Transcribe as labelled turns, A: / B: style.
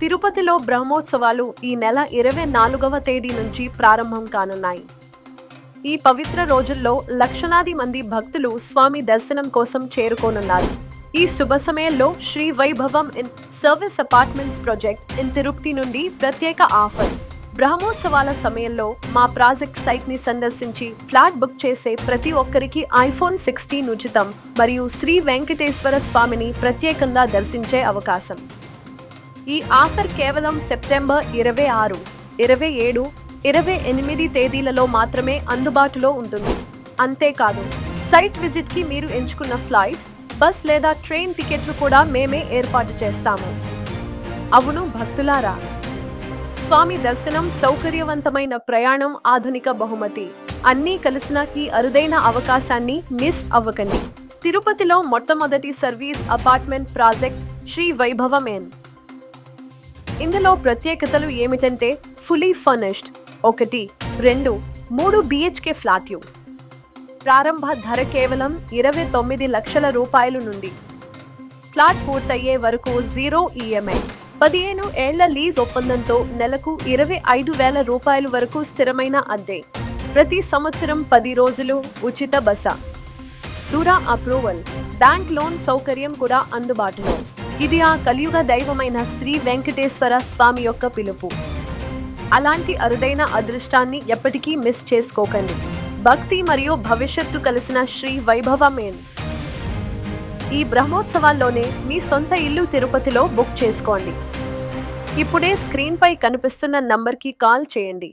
A: తిరుపతిలో బ్రహ్మోత్సవాలు ఈ నెల ఇరవై నాలుగవ తేదీ నుంచి ప్రారంభం కానున్నాయి. ఈ పవిత్ర రోజుల్లో లక్షలాది మంది భక్తులు స్వామి దర్శనం కోసం చేరుకోనున్నారు. ఈ శుభ సమయంలో Sri Vaibhavam in service apartments project in Tirupati నుండి ప్రత్యేక ఆఫర్. బ్రహ్మోత్సవాల సమయంలో మా ప్రాజెక్ట్ సైట్ని సందర్శించి ఫ్లాట్ బుక్ చేసే ప్రతి ఒక్కరికి ఐఫోన్ సిక్స్టీన్ ఉచితం మరియు శ్రీ వెంకటేశ్వర స్వామిని ప్రత్యేకంగా దర్శించే అవకాశం. ఈ ఆఫర్ కేవలం సెప్టెంబర్ ఇరవై ఆరు ఇరవై ఏడు ఇరవై ఎనిమిది తేదీలలో మాత్రమే అందుబాటులో ఉంటుంది. అంతేకాదు సైట్ విజిట్కి మీరు ఎంచుకున్న ఫ్లైట్ బస్ లేదా ట్రైన్ టికెట్లు కూడా మేమే ఏర్పాటు చేస్తాము. అవును భక్తులారా స్వామి దర్శనం సౌకర్యవంతమైన ప్రయాణం ఆధునిక బహుమతి. అన్నీ కలిసిన ఈ అరుదైన అవకాశాన్ని మిస్ అవ్వకండి. తిరుపతిలో మొట్టమొదటి సర్వీస్ అపార్ట్మెంట్ ప్రాజెక్ట్ శ్రీ వైభవమేన్ ఇందులో ప్రత్యేకతలు ఏమిటంటే ఫుల్లీ ఫర్నిష్డ్ ఒకటి. రెండు. మూడు బిహెచ్కే ఫ్లాట్లు ప్రారంభ ధర కేవలం ఇరవై తొమ్మిది లక్షల రూపాయలు నుండి. ఫ్లాట్ పూర్తయ్యే వరకు జీరో ఈఎంఐ పదిహేను ఏళ్ళ లీజ్ ఒప్పందంతో నెలకు ఇరవై ఐదు వేల రూపాయల వరకు స్థిరమైన అద్దె. ప్రతి సంవత్సరం పది రోజులు ఉచిత బస. దూరా అప్రూవల్. బ్యాంక్ లోన్ సౌకర్యం కూడా అందుబాటులో. ఇది ఆ కలియుగ దైవమైన శ్రీ వెంకటేశ్వర స్వామి యొక్క పిలుపు. అలాంటి అరుదైన అదృష్టాన్ని ఎప్పటికీ మిస్ చేసుకోకండి. భక్తి మరియు భవిష్యత్తు కలిసిన శ్రీ వైభవమేన్ ఈ బ్రహ్మోత్సవాల్లోనే మీ సొంత ఇల్లు తిరుపతిలో బుక్ చేసుకోండి. ఇప్పుడే స్క్రీన్పై కనిపిస్తున్న నంబర్కి కాల్ చేయండి.